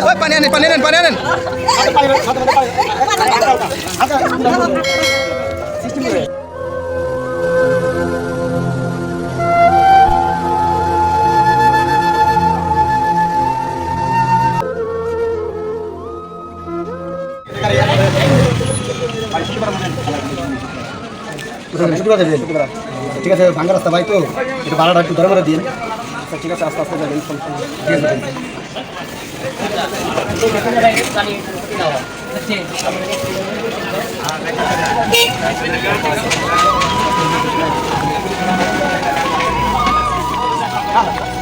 ওই পানি আনেন পানি আনেন পানি আনেন ঠিক আছে ভাঙ্গা রাস্তা ভাই তো, একটু ভাড়াটা একটু ধরে ধরে দিন আচ্ছা ঠিক আছে আস্তে আস্তে যাবেন ঠিক আছে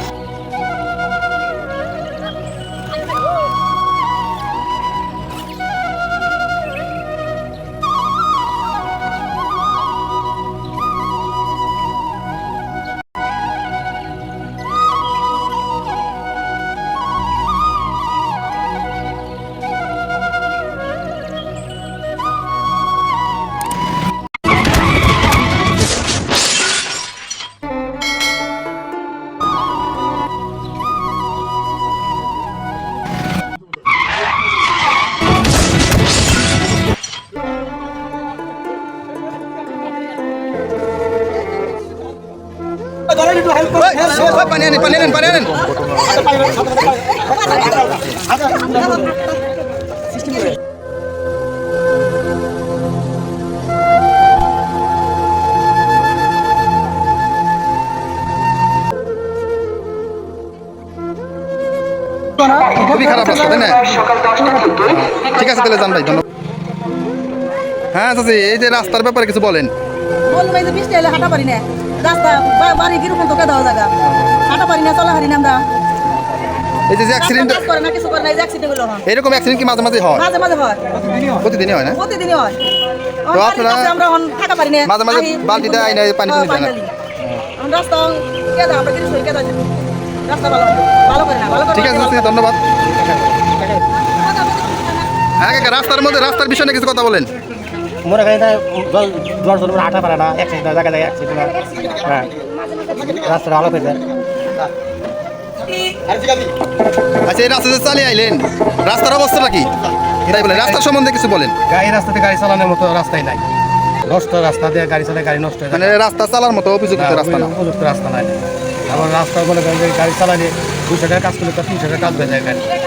পানি আনেন পানি আনেন পানি আনেন। খুবই খারাপ রাস্তা তাই না? ঠিক আছে তাহলে যান ভাই ধন্যবাদ। হ্যাঁ চাচি এই যে রাস্তার ব্যাপারে কিছু বলেন। বললাম এই যে বৃষ্টি এলে হাঁটা পারি না। রাস্তা বা- বাড়ি কীরকম তোকে দেওয়া জায়গা হাঁটা পারি না চলা হারি না আমরা। এই যে যে অ্যাক্সিডেন্ট কাজ করে না কিছু করে না এই যে অ্যাক্সিডেন্ট হলো না এরকম অ্যাক্সিডেন্ট কি মাঝে মাঝে হয়? মাঝে মাঝে হয়। প্রতিদিনই হয় না? প্রতিদিনই হয়। তো আমার আপনারা বাড়ির কাছে আমরা এখন থাকা পারি না। মাঝে মাঝে আহি, বালতি দেয়, আইনা পানি হ্যাঁ, টানি দেয় না। ঢালি। রাস্তা কে দেয় আমরা কিছু কে দেয় রাস্তা ভালো ভালো করে না ভালো করে ঠিক আছে ধন্যবাদ। হ্যাঁ রাস্তার মধ্যে রাস্তার বিষয়ে কিছু কথা বলেন। মনে করেন জল জল জল হাঁটা পারে না অ্যাক্সিডেন্ট জায়গা জায়গায় অ্যাক্সিডেন্ট হ্যাঁ। রাস্তাটা ভালো করে দেন আচ্ছা এই রাস্তা যে চালিয়ে আইলেন। রাস্তার অবস্থাটা কি? তাই বলেন? রাস্তার সম্বন্ধে কিছু বলেন। গাড়ি রাস্তাতে গাড়ি চালানোর মতো রাস্তাই নাই। নষ্ট রাস্তা দিয়ে গাড়ি চালায় গাড়ি নষ্ট হয়ে যায়। মানে রাস্তা চালার মতো উপযুক্ত রাস্তা না? উপযুক্ত রাস্তা নাই। আবার রাস্তা যে গাড়ি চালালে দুশো টাকা কাজ করলে তার তিনশো টাকা কাজ হয়ে যায় গাড়ি হয়।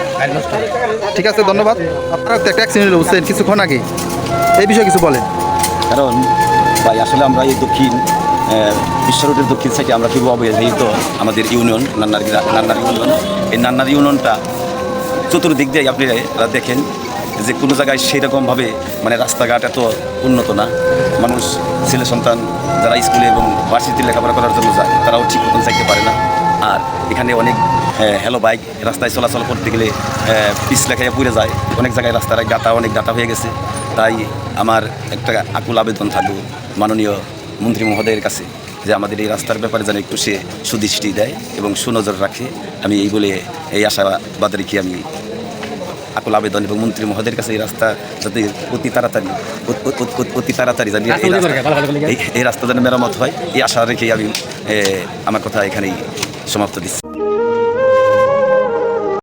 ঠিক আছে, ধন্যবাদ। আপনারা তো একটা অ্যাক্সিডেন্ট বুঝছেন? কিছুক্ষণ আগে। এই বিষয়ে কিছু বলেন। কারণ, ভাই, আসলে আমরা এই দক্ষিণ বিশ্ব রোডের দক্ষিণ সাইডে আমরা খুব অবহেলিত আমাদের ইউনিয়ন, নান্নার নান্নার ইউনিয়ন। এই নান্নার ইউনিয়নটা চতুর্দিক দিয়ে আপনারা দেখেন যে কোনো জায়গায় সেইরকমভাবে মানে রাস্তাঘাট এত উন্নত না। মানুষ, ছেলে সন্তান যারা স্কুলে এবং ভার্সিটিতে লেখাপড়া করার জন্য যায়, তারাও ঠিক মতন চাইতে পারে না। আর এখানে অনেক হ্যালো বাইক রাস্তায় চলাচল করতে গেলে পিস লেখায় পুড়ে যায়। অনেক জায়গায় রাস্তার গাতা অনেক গাতা হয়ে গেছে। তাই আমার একটা আকুল আবেদন থাকবে মাননীয় মন্ত্রী মহোদয়ের কাছে যে আমাদের এই রাস্তার ব্যাপারে যেন একটু সে সুদৃষ্টি দেয় এবং সুনজর রাখে। আমি এই বলে এই আশাবাদ রেখে আমি আকুল আবেদন এবং মন্ত্রী মহোদয়ের কাছে এই রাস্তা যাতে অতি তাড়াতাড়ি অত- তাড়াতাড়ি জানি এই রাস্তা এই- এই রাস্তা যেন মেরামত হয় এই আশা রেখে আমি আমার কথা এখানেই সমাপ্ত দিচ্ছি।